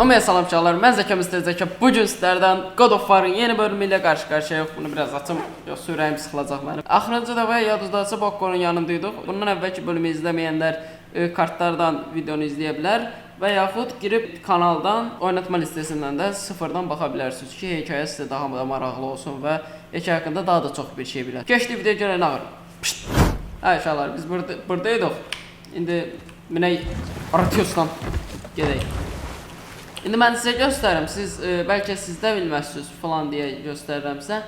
Hamıya salam uşaqlar, mən Zəka Mr. Zəka. Bu gün sizlərdən God of War-ın yeni bölümü ilə qarşı-qarşıyayıq. Bunu biraz açım, yox sürəyim sıxılacaq mənim. Axırıncı dəfə yadınızdasa Bokko'nun yanındaydıq. Bundan əvvəlki bölümü izləməyənlər e, kartlardan videonu izləyə bilər və yaxud girib kanaldan oynatma listəsindən də sıfırdan baxa bilərsiniz ki, hekayə sizə daha da maraqlı olsun və hekayə haqqında daha da çox bir şey bilək. Keçdi video görən ağır. Hə uşaqlar, biz burada burdaydıq. İndi minək Aratiosdan gedək. İndi mən sizə göstərim. Siz e, bəlkə siz də bilməzsiniz falan deyə göstərirəmsə,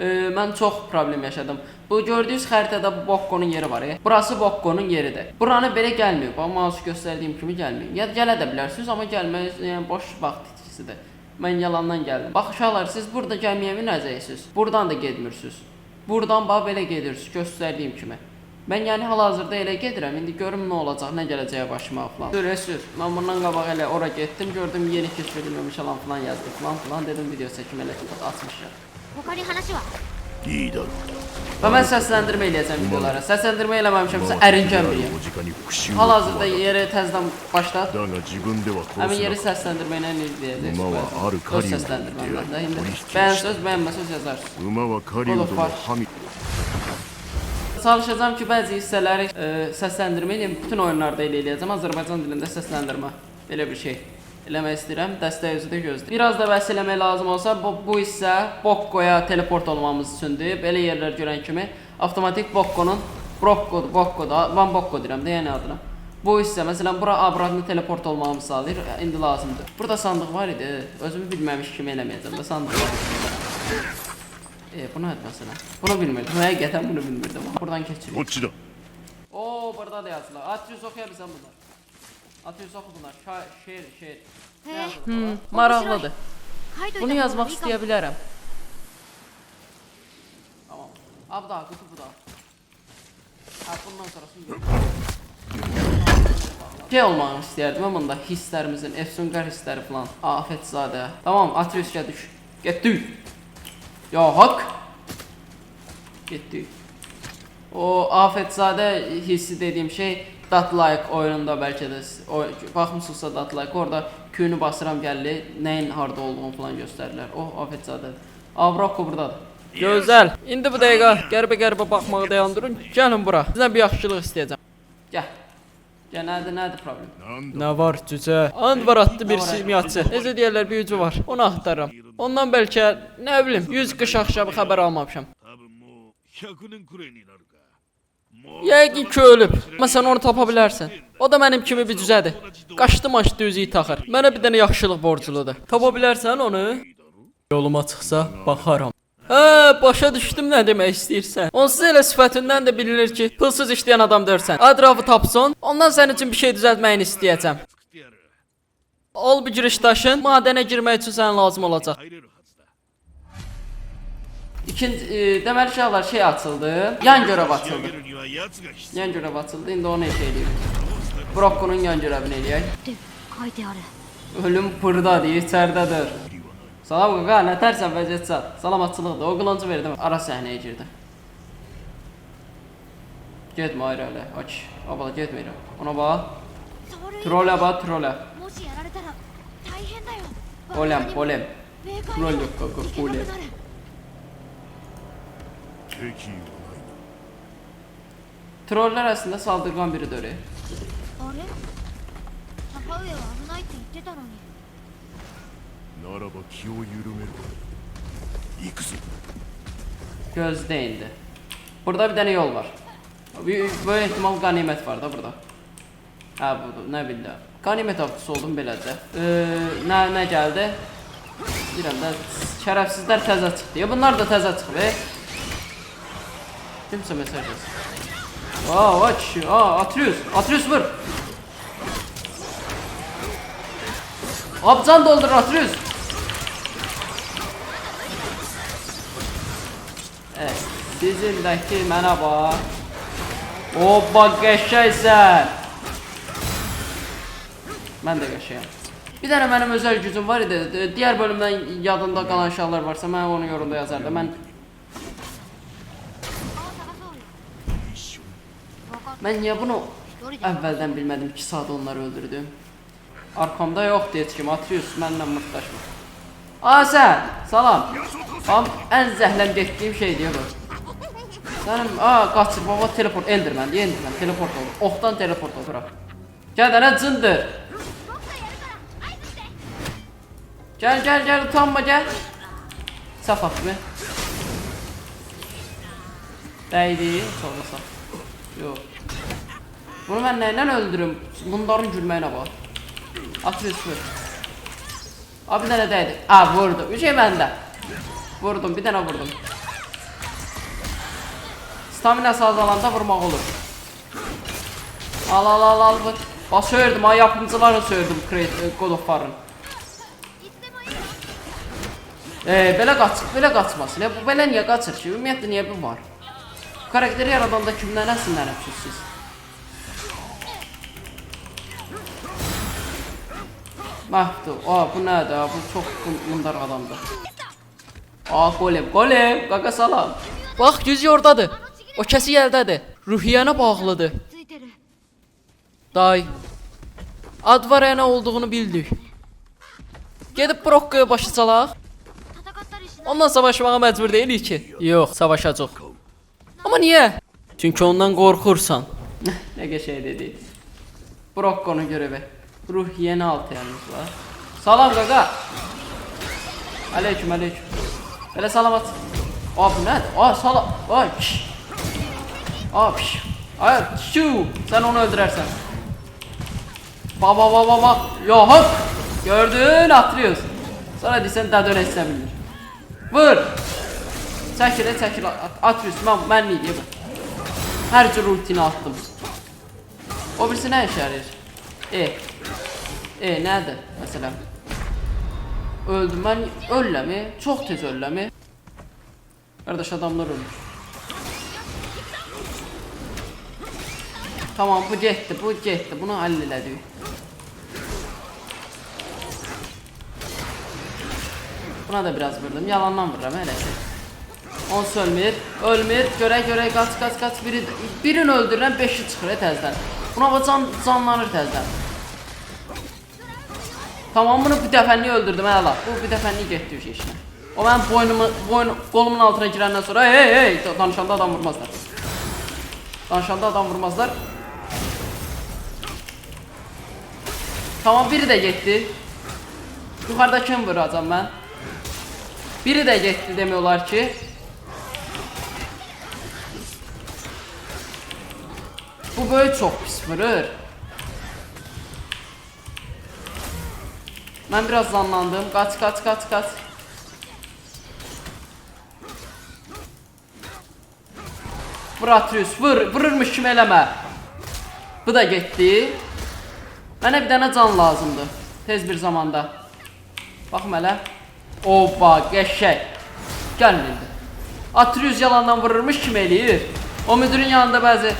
e, mən çox problem yaşadım. Bu gördüyünüz xəritədə bu Bokko'nun yeri var. E. Burası Bokko'nun yeridir. Buranı belə gəlməyib. Amma mouse göstərdiyim kimi gəlməyib. Ya gələ də bilərsiniz, amma gəlmək yəni boş vaxt itkisidir. Mən yalandan gəldim. Bax uşaqlar, siz burada gəmiyə minəcəksiniz. Buradan da getmirsiniz. Buradan bax belə gedirsiniz, göstərdiyim kimi. Mən yəni hal-hazırda elə gedirəm. İndi görüm nə olacaq, nə gələcəyə başıma falan. Sürə sür. Mən bundan qabaq elə ora getdim, gördüm yeni keşfedilməmiş alan falan yazdı falan filan dedim video çəkim elə ki açmışam. Hokari hanashi wa? İyi də. Və mən səsləndirmə eləyəcəm videolara. Səsləndirmə eləməmişəmsə ərincəm biriyəm. Hal-hazırda yerə təzədən başlat. Həmin yeri səsləndirmə ilə izləyəcəksən. Öz səsləndirmə ilə. Bəyən söz, bəyənmə söz yazarsın. Olur, fark. Çalışacağım ki bəzi hissələri e, səsləndirmə eləyim. Bütün oyunlarda elə eləyəcəm. Azərbaycan dilində səsləndirmə. Belə bir şey eləmək istəyirəm. Dəstək özü də gözləyir. Biraz da bəhs eləmək lazım olsa, bu, bu hissə Bokkoya teleport olmamız üçündür. Belə yerlər görən kimi avtomatik Bokkonun Brokko, Bokkoda, Van Bokko deyirəm də yəni adına. Bu hissə məsələn bura abradını teleport olmağımı sağlayır. İndi lazımdır. Burada sandıq var idi. Özümü bilməmiş kimi eləməyəcəm də sandıq var idi. E bunu et mesela. Bunu bilmirdim. Buraya gelen bunu bilmirdim. Buradan geçiyor. Koçida. Oo burada da yazılı. Atıyoruz okuyabilirsen bunlar. Atıyoruz oku bunlar. Şa şehir şehir. Ne yazılı bunlar? Marakladı. Bunu yazmak isteyebilirim. Tamam. Abi daha kutu bu da. Ha bundan sonrasını şey olmağını istəyərdim, amma da hisslərimizin, efsungar hissləri falan, afətzadə. Tamam, Atrius gədik. Getdik. Ya hak. Gitti. O afetzade hissi dediyim şey Datlike oyununda bəlkə də o baxmısınızsa Datlike orada küyünü basıram gəlli, nəyin harda olduğunu falan göstərirlər. O oh, afetzadədir. Avrako burdadır. Gözəl. İndi bu dəqiqə qəribə-qəribə baxmağı dayandırın. Gəlin bura. Sizə bir yaxşılıq istəyəcəm. Gəl. Ya nədir, nədir problem? Nə var cücə? And var atdı bir simyatçı. Necə deyirlər, bir ucu var. Onu axtarıram. Ondan bəlkə, nə bilim, 100 qış axşamı xəbər almamışam. Yəqin ki ölüb. Amma onu tapa bilərsən. O da mənim kimi bir cüzədir. Qaçdı maçdı üzüyü taxır. Mənə bir dənə yaxşılıq borculudur. Tapa bilərsən onu? Yoluma çıxsa baxaram. Hə, başa düşdüm nə demək istəyirsən. Onsuz elə sifətindən də bilinir ki, pulsuz işləyən adam dörsən. Ətrafı tapsın, ondan sənin üçün bir şey düzəltməyini istəyəcəm. Al bir girişdaşın, madənə girmək üçün sənə lazım olacaq. İkinci, e, deməli ki, ağlar şey açıldı. Yan görəv açıldı. Yan görəv açıldı. İndi onu heç eləyirik. Brokkonun yan görəvini eləyək. Ölüm burada deyir, içəridədir. Salam qaqa, nə tərsən vəziyyət çat. Salamatçılıqdır. O qılancı verdim. Ara səhnəyə girdi. Getmə ayrı elə. Aç. Abala getməyirəm. Ona bax. Trolə bax, trolə. もしやられたら大変だよ Polem, polem. メーカー Troll にも yok qaqa, 行けな polem. くなる敵意はない Trollər əslində saldırgan biridir. あれ母上は危ないって言ってたのにならば気を緩める行くぞ Gözdə indi. Burada bir dənə yol var. Böyük, böyük ehtimal qanimət var da burada. Hə, budur, nə bildim. Qanimət avtosu oldum beləcə. Ee, nə, nə gəldi? Deyirəm də, şərəfsizlər təzə çıxdı. Ya bunlar da təzə çıxıb, e? Kimsə mesaj yazır. Aa, aç, aa, Atrius, Atrius vur. Abcan doldur Atrius. Evet, sizindəki mənə bax. Hoppa qəşəksən. Mən də yaşayam. Bir dənə mənim özəl gücüm var idi. Digər bölümdən yadında qalan şeylər varsa mən onun yorumda yazardı. Mən Mən niyə bunu əvvəldən bilmədim 2 saat onları öldürdüm. Arxamda yoxdur heç kim. Atrius mənlə mırtlaşma. A salam. Am ən zəhləm getdiyim şeydir bu. Sənim a qaçır baba teleport endirməndi, endirməndi, teleport oldu. Oxdan teleport oldu bura. Gəl dənə cındır. Gəl gəl gəl utanma gəl. Saf atma. Dəydi, sonra saf. Yox. Bunu nə ilə öldürüm? Bunların gülməyinə bax. Atırız vur. Abi bir dənə dəydi. A vurdum. Bir şey məndə. Vurdum, bir dənə vurdum. Staminası azalanda vurmaq olur. Al al al al vur. Bax söyürdüm, ha yapımcıları söyürdüm Create God of War'ın. Ee, belə qaçıq, belə qaçmasın. Hə, bu belə niyə qaçır ki? Ümumiyyətlə niyə bu var? Bu karakteri yaradanda kimdən əsinlənibsiz siz? Mahdu. Aa bu nədir? Bu çox mundar adamdır. Aa golem, golem, qaqa salam. Bax güz yordadır. O kəsi yerdədir. Ruhiyyana bağlıdır. Day. Advarena olduğunu bildik. Gedib Brokkaya başı salaq. Ondan savaşmağa məcbur deyilik ki. Yox, savaşacaq. Amma niyə? Çünki ondan qorxursan. nə qəşəng şey dedi. Brokkonun görevi. Ruh yeni altı yalnız var. Salam qaqa. Aleyküm aleyküm. Elə salam at. Abi nədir? Ay salam. Ay. Abi. Ay, şu. Sən onu öldürərsən. Baba baba baba. Yo hop. Gördün, atlıyorsun. Sonra desen daha dönəsən bilir. Vur. Çəkil, çəkil. At- Atrius mən mən neyim? Hər cür ultini atdım. O birisi nə işə? E. E nədir məsələn? Öldüm mən ölləmi? Çox tez ölləmi? Qardaş adamlar ölmüş. Tamam bu getdi, bu getdi. Bunu həll elədik. Buna da biraz vurdum. Yalandan vururam elə şey. On ölmür. Ölmür. Görək görək qaç qaç qaç biri birini öldürürəm 5-i çıxır e, təzədən. Buna bax can canlanır təzədən. Tamam bunu bir dəfənlik öldürdüm hələ. Bu bir dəfənlik getdi o işinə. O mənim boynumu boyun qolumun altına girəndən sonra hey hey danışanda adam vurmazlar. Danışanda adam vurmazlar. Tamam biri de getdi. Yuxarıda kim vuracam mən? Biri de getdi demək olar ki. Bu böyle çok pis vurur. Ben biraz zanlandım. Kaç kaç kaç kaç. Vur Atrius vur. Vururmuş kimi eləmə. Bu da getdi. Mənə bir dənə can lazımdır. Tez bir zamanda. Baxım hələ. Oba, qəşəng. Gəlmirdi. Atrius yalandan vururmuş kimi eləyir. O müdürün yanında bəzi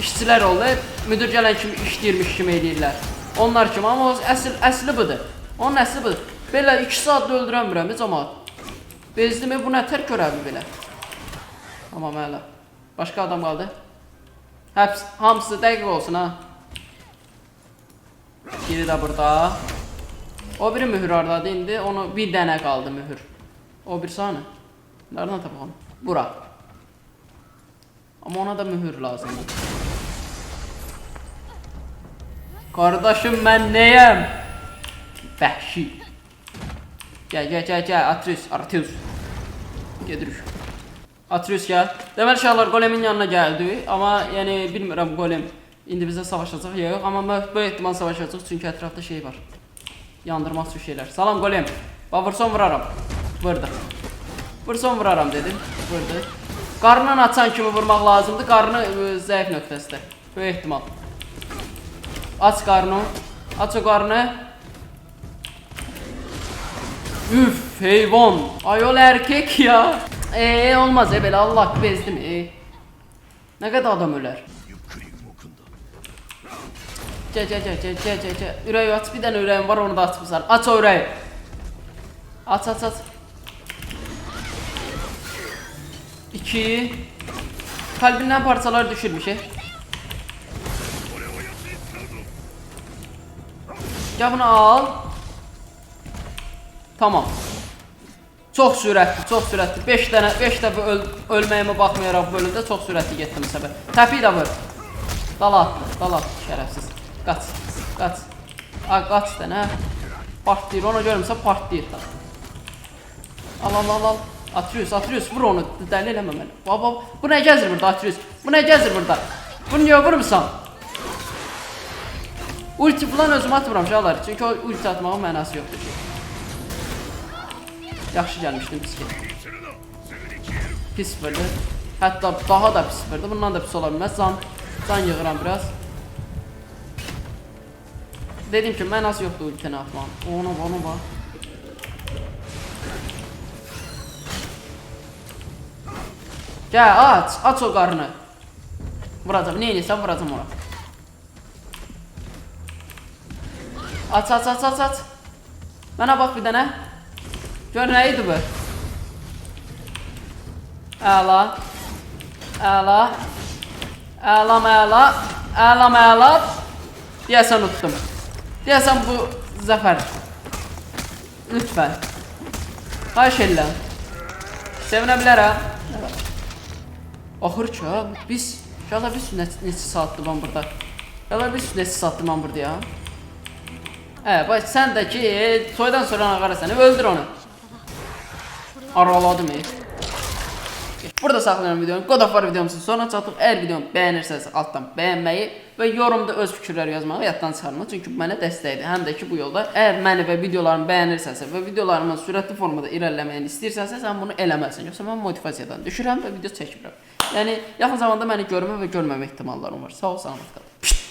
işçilər. Hep müdür gələn kimi işləyirmiş kimi eləyirlər. Onlar kimi amma o əsl əsli budur. Onun əsli budur. Belə 2 saat öldürəmirəm heç cəmaət. Bezdimi bu nə tər görəvi belə. Tamam hələ. Başqa adam qaldı. Həps hamısı dəqiq olsun ha. Biri də burada. O biri mühür hardadır indi? Onu bir dənə qaldı mühür. O bir saniyə. Nereden tapalım? Bura. Ama ona da mühür lazımdır. Kardeşim ben neyim? Vəhşi. Gel gel gel gel Atrius, Artius. Gedirik. Atrius gel. Deməli şahlar golemin yanına gəldi. Amma yəni bilmirəm golem indi bizə savaşacaq ya yox. Amma böyük ehtimal savaşacaq çünki ətrafda şey var. Yandırmaq üçün şeylər. Salam golem. Bax vursan vuraram. Vurdu. Vursan vuraram dedim. Vurdu. Qarnını açan kimi vurmaq lazımdır. Qarnı e, zəif nöqtəsidir. Böyük ehtimal. Aç qarnını. Aç o qarnı. Üf heyvan. Ayol erkek ya. Eee olmaz e belə Allah bezdim e. Ne kadar adam ölər? C C C C C C C. Üreyi at. Bir tane üreğim var onu da atmışlar. At o üreği. At at at. İki. Kalbinden parçalar düşürmüş. He. Gel bunu al. Tamam. Çox sürətli, çox sürətli. 5 dənə, 5 dəfə öl ölməyimə baxmayaraq bölümdə çox sürətli getdim səbə. Təpi də vur. Dala atdı, dala atdı şərəfsiz. Qaç, qaç. A, qaç dənə. Partlayır, ona görmüsə partlayır da. Al, al, al, al. Atrius, Atrius, vur onu. Dəli eləmə məni. Baba, bu nə gəzir burada Atrius? Bu nə gəzir burada? Bunu niyə vurmusan? Ulti falan özümə atmıram uşaqlar. Çünki o ulti atmağın mənası yoxdur. Yaxşı gəlmişdim pis getdi. Pis vurdu. Hətta daha da pis vurdu. Bundan da pis ola bilməz. Can, can yığıram biraz. Dedim ki mənası yoxdur ultini atmağın. Ona bax, ona bax. Gəl aç, aç o qarnı. Vuracam, nə edirsən vuracam ona. Aç, aç, aç, aç, aç. Mənə bax bir dənə. Gör nə idi bu? Əla. Əla. Əla məla. Əla. Deyəsən utdum. Deyəsən bu zəfər. Lütfən. Xahiş edirəm. Sevinə bilərəm. Axır ki, ha, biz Yala biz ne, neçə saatdır mən burada. Yala biz neçə saatdır mən burada ya. Hə, bax sən də ki, soydan sonra ağara səni öldür onu. Araladım e. Burada saxlayıram videonu. God of War videomuzun sonuna çatdıq. Əgər videomu bəyənirsəniz altdan bəyənməyi və yorumda öz fikirləri yazmağı yaddan çıxarmayın. Çünki mənə dəstəkdir. Həm də ki bu yolda əgər məni və videolarımı bəyənirsənsə və videolarımın sürətli formada irəliləməyini istəyirsənsə sən bunu eləməlisən. Yoxsa mən motivasiyadan düşürəm və video çəkmirəm. Yəni yaxın zamanda məni görmə və görməmə ehtimallarım var. Sağ ol, salamat qal.